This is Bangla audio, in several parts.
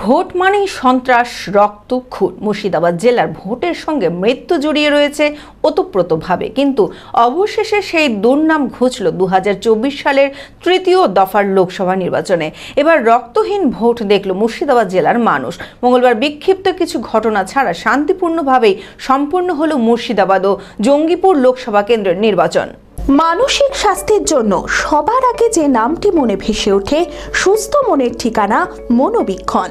ভোট মানেই সন্ত্রাস, রক্ত, খুন। মুর্শিদাবাদ জেলার ভোটের সঙ্গে মৃত্যু জড়িয়ে রয়েছে ওতপ্রোতভাবে। কিন্তু অবশেষে সেই দুর্নাম ঘুচল দু হাজার চব্বিশ সালের তৃতীয় দফার লোকসভা নির্বাচনে। এবার রক্তহীন ভোট দেখল মুর্শিদাবাদ জেলার মানুষ। মঙ্গলবার বিক্ষিপ্ত কিছু ঘটনা ছাড়া শান্তিপূর্ণভাবেই সম্পূর্ণ হল মুর্শিদাবাদ ও জঙ্গিপুর লোকসভা কেন্দ্রের নির্বাচন। মানসিক স্বাস্থ্যের জন্য সবার আগে যে নামটি মনে ভেসে ওঠে, সুস্থ মনের ঠিকানা মনোবীক্ষণ।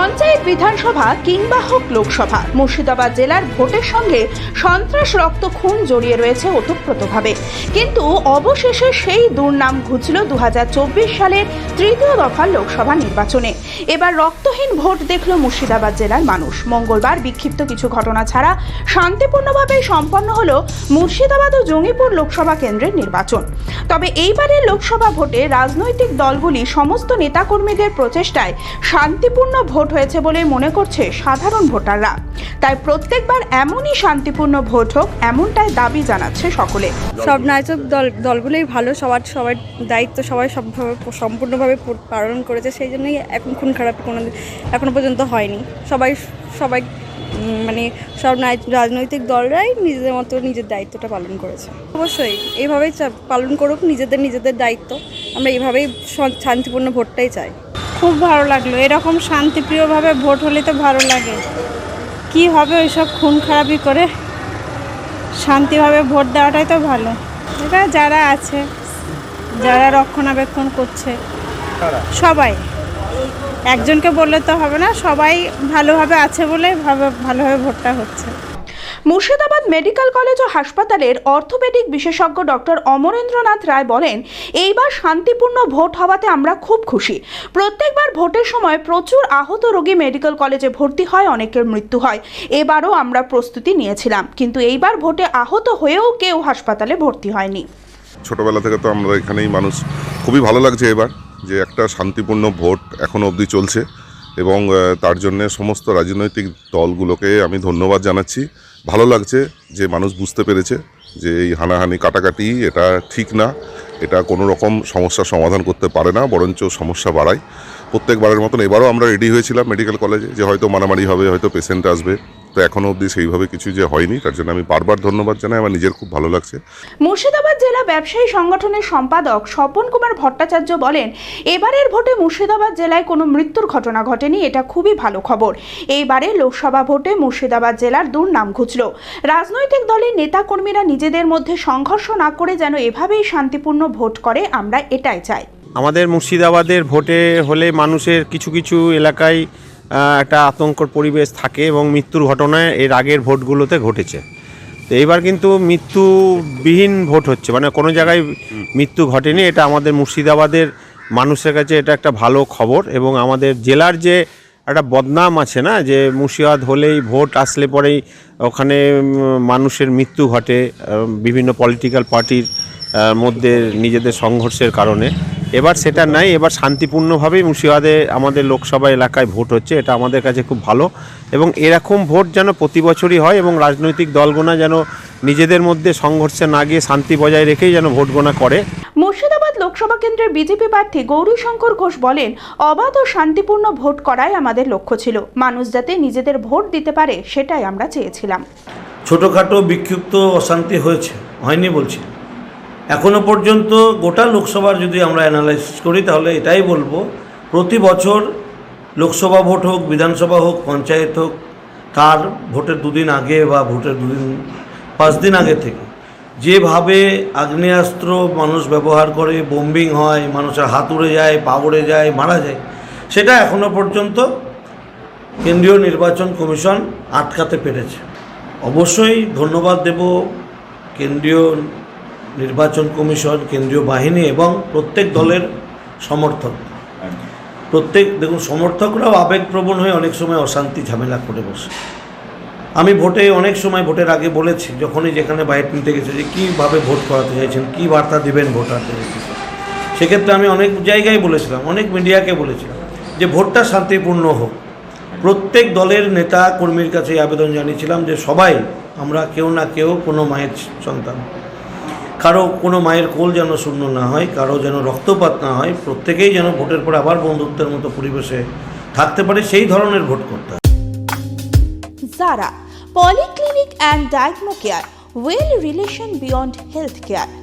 panchayat বিধানসভা কিংবা হোক লোকসভা, মুর্শিদাবাদ জেলার ভোটের সঙ্গে সন্ত্রাস রক্ত খুন জড়িয়ে রয়েছে ওতপ্রোতভাবে। কিন্তু অবশেষে সেই দুর্নাম ঘুচল দুহাজার চব্বিশ সালের তৃতীয় দফার লোকসভা নির্বাচনে। এবার রক্তহীন ভোট দেখল মুর্শিদাবাদ জেলার মানুষ। মঙ্গলবার বিক্ষিপ্ত কিছু ঘটনা ছাড়া শান্তিপূর্ণভাবে সম্পন্ন হল মুর্শিদাবাদ ও জঙ্গিপুর লোকসভা কেন্দ্রের নির্বাচন। তবে এইবারের লোকসভা ভোটে রাজনৈতিক দলগুলি সমস্ত নেতাকর্মীদের প্রচেষ্টায় শান্তিপূর্ণ ভোট হয়েছে বলে মনে করছে সাধারণ ভোটাররা। তাই প্রত্যেকবার এমনই শান্তিপূর্ণ ভোট হোক, এমনটাই দাবি জানাচ্ছে সকলে। সব নাচক দল, দলগুলোই ভালো, সবার সবার দায়িত্ব সবাই সবভাবে সম্পূর্ণভাবে পালন করেছে, সেই জন্যই এখন খুন খারাপ কোনো এখনও পর্যন্ত হয়নি। সবাই সবাই মানে সব রাজনৈতিক দলরাই নিজেদের মতো নিজের দায়িত্বটা পালন করেছে। অবশ্যই, এইভাবেই পালন করুক, নিজেদের নিজেদের দায়িত্ব। আমরা এইভাবেই শান্তিপূর্ণ ভোটটাই চাই। খুব ভালো লাগল। এরকম শান্তিপ্রিয়ভাবে ভোট হলে তো ভালো লাগে। কি হবে ওইসব খুন খারাপি করে? শান্তিভাবে ভোট দেওয়াটাই তো ভালো। এটা যারা আছে, যারা রক্ষণাবেক্ষণ করছে, সবাই। একজনকে বললে তো হবে না, সবাই ভালোভাবে আছে বলে ভাবে ভালোভাবে ভোটটা হচ্ছে। মুর্শিদাবাদ মেডিকেল কলেজ ও হাসপাতালের অর্থোপেডিক বিশেষজ্ঞ ডক্টর অমরেন্দ্রনাথ রায় বলেন, এইবার শান্তিপূর্ণ ভোট হওয়াতে আমরা খুব খুশি। প্রত্যেকবার ভোটের সময় প্রচুর আহত রোগী মেডিকেল কলেজে ভর্তি হয়, অনেকের মৃত্যু হয়। এবারও আমরা প্রস্তুতি নিয়েছিলাম, কিন্তু এইবার ভোটে আহত হয়েও কেউ হাসপাতালে ভর্তি হয়নি। ছোটবেলা থেকে তো আমরা এখানেই মানুষ। খুবই ভালো লাগছে এবার যে একটা শান্তিপূর্ণ ভোট এখনও অবধি চলছে এবং তার জন্য সমস্ত রাজনৈতিক দলগুলোকে আমি ধন্যবাদ জানাচ্ছি। ভালো লাগছে যে মানুষ বুঝতে পেরেছে যে এই হানাহানি কাটাকাটি এটা ঠিক না, এটা কোনো রকম সমস্যা সমাধান করতে পারে না, বরঞ্চ সমস্যা বাড়ায়। প্রত্যেকবারের মতন এবারও আমরা রেডি হয়েছিলাম মেডিকেল কলেজে যে হয়তো মারামারি হবে, হয়তো পেশেন্ট আসবে। তো এখনও অবধি সেইভাবে কিছু যে হয়নি তার জন্য আমি বারবার ধন্যবাদ জানাই আমার নিজের খুব ভালো লাগছে। মুর্শিদাবাদ জেলা ব্যবসায়ী সংগঠনের সম্পাদক স্বপন কুমার ভট্টাচার্য বলেন এবারের ভোটে মুর্শিদাবাদ জেলায় কোনো মৃত্যুর ঘটনা ঘটেনি এটা খুবই ভালো খবর। এইবারে লোকসভা ভোটে মুর্শিদাবাদ জেলার দুর্নাম ঘুচল। রাজনৈতিক দলের নেতাকর্মীরা নিজেদের মধ্যে সংঘর্ষ না করে যেন এভাবেই শান্তিপূর্ণ ভোট করে আমরা এটাই চাই। আমাদের মুর্শিদাবাদের ভোটে হলে মানুষের কিছু কিছু এলাকায় একটা আতঙ্কর পরিবেশ থাকে এবং মৃত্যুর ঘটনায় এর আগের ভোটগুলোতে ঘটেছে। তো এইবার কিন্তু মৃত্যুবিহীন ভোট হচ্ছে। মানে কোনো জায়গায় মৃত্যু ঘটেনি, এটা আমাদের মুর্শিদাবাদের মানুষের কাছে এটা একটা ভালো খবর এবং আমাদের জেলার যে একটা বদনাম আছে না, যে মুর্শিদাবাদ হলেই ভোট আসলে পরেই ওখানে মানুষের মৃত্যু ঘটে বিভিন্ন পলিটিক্যাল পার্টির মধ্যে নিজেদের সংঘর্ষের কারণে। এবার সেটা নাই এবার শান্তিপূর্ণভাবেই মুর্শিদাবাদে আমাদের লোকসভা এলাকায় ভোট হচ্ছে এটা আমাদের কাছে খুব ভালো। এবং এরকম ভোট যেন প্রতি বছরই হয় এবং রাজনৈতিক দলগোনা যেন নিজেদের মধ্যে সংঘর্ষে না গিয়ে শান্তি বজায় রেখেই যেন ভোট গোনা করে। মুর্শিদাবাদ লোকসভা কেন্দ্রের বিজেপি প্রার্থী গৌরীশঙ্কর ঘোষ বলেন অবাধ ও শান্তিপূর্ণ ভোট করাই আমাদের লক্ষ্য ছিল। মানুষ যাতে নিজেদের ভোট দিতে পারে সেটাই আমরা চেয়েছিলাম। ছোটোখাটো বিক্ষিপ্ত অশান্তি হয়েছে হয়নি বলছি। এখনও পর্যন্ত গোটা লোকসভার যদি আমরা অ্যানালাইসিস করি, তাহলে এটাই বলব, প্রতি বছর লোকসভা ভোট হোক, বিধানসভা হোক, পঞ্চায়েত হোক, তার ভোটের দুদিন আগে বা ভোটের দুদিন, পাঁচ দিন আগে থেকে, যেভাবে আগ্নেয়াস্ত্র মানুষ ব্যবহার করে বোম্বিং হয়, মানুষের হাত উড়ে যায়, পা উড়ে যায়, মারা যায়, সেটা এখনও পর্যন্ত কেন্দ্রীয় নির্বাচন কমিশন আটকাতে পেরেছে। অবশ্যই ধন্যবাদ দেব কেন্দ্রীয় নির্বাচন কমিশন, কেন্দ্রীয় বাহিনী এবং প্রত্যেক দলের সমর্থক। প্রত্যেক, দেখুন, সমর্থকরাও আবেগপ্রবণ হয়ে অনেক সময় অশান্তি, ঝামেলা করে বসে। আমি ভোটে অনেক সময় ভোটের আগে বলেছি, যখনই যেখানে বাইট নিতে গেছে যে কীভাবে ভোট করাতে চাইছেন, কী বার্তা দেবেন ভোটারদের। সেক্ষেত্রে আমি অনেক জায়গায় বলেছিলাম, অনেক মিডিয়াকে বলেছিলাম যে ভোটটা শান্তিপূর্ণ হোক। প্রত্যেক দলের নেতা কর্মীর কাছে আবেদন জানিয়েছিলাম যে সবাই, আমরা কেউ না কেউ কোনো মায়ের সন্তান। কারও কোনো মায়ের কোল যেন শূন্য না হয়, কারও যেন রক্তপাত না হয়, প্রত্যেকেই যেন ভোটের পর আবার বন্ধুত্বের মতো পরিবেশে থাকতে পারে, সেই ধরনের ভোট করতে জারা polyclinic and diagno care, well relation beyond health care